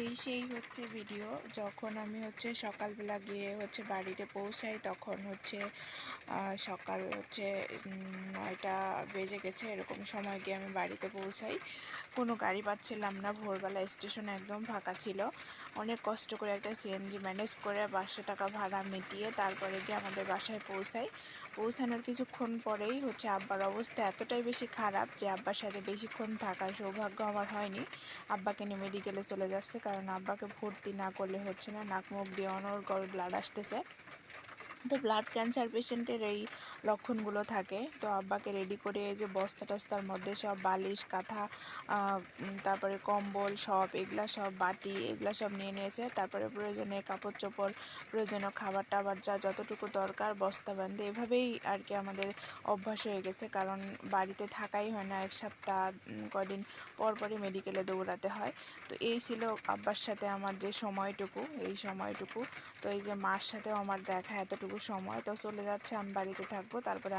এই সেই হচ্ছে ভিডিও যখন আমি হচ্ছে সকালবেলা গিয়ে হচ্ছে বাড়িতে পৌঁছাই, তখন হচ্ছে সকাল হচ্ছে নয়টা বেজে গেছে, এরকম সময় গিয়ে আমি বাড়িতে পৌঁছাই। কোনো গাড়ি পাচ্ছিলাম না, ভোরবেলা স্টেশন একদম ফাঁকা ছিল। অনেক কষ্ট করে একটা সিএনজি ম্যানেজ করে পাঁচশো টাকা ভাড়া মিটিয়ে তারপরে গিয়ে আমাদের বাসায় পৌঁছাই। পৌঁছানোর কিছুক্ষণ পরেই হচ্ছে আব্বার অবস্থা এতটাই বেশি খারাপ যে আব্বার সাথে বেশিক্ষণ থাকার সৌভাগ্য আমার হয়নি। আব্বাকে নিয়ে মেডিকেলে চলে যাচ্ছে কারণ আব্বাকে ভর্তি না করলে হচ্ছে না, নাক মুখ দিয়ে অনর্গল ব্লাড আসতেছে। তো ব্লাড ক্যান্সার পেশেন্টের এই লক্ষণগুলো থাকে। তো আব্বাকে রেডি করে এই যে বস্তা টস্তার মধ্যে সব বালিশ, কাঁথা তারপরে কম্বল, সব, এগুলা সব বাটি, এগুলা সব নিয়ে নিয়েছে। তারপরে প্রয়োজনে কাপড় চোপড় প্রয়োজনীয় খাবার টাবার যা যতটুকু দরকার বস্তা বান্ধে এভাবেই আর কি আমাদের অভ্যাস হয়ে গেছে। কারণ বাড়িতে থাকাই হয় না, এক সপ্তাহ কদিন পর পরই মেডিকেলে দৌড়াতে হয়। তো এই ছিল আব্বার সাথে আমার যে সময়টুকু, এই সময়টুকু। তো এই যে মার সাথেও আমার দেখা, এতটুকু সময়। তো চলে যাচ্ছে আমি বাড়িতে থাকব তারপরে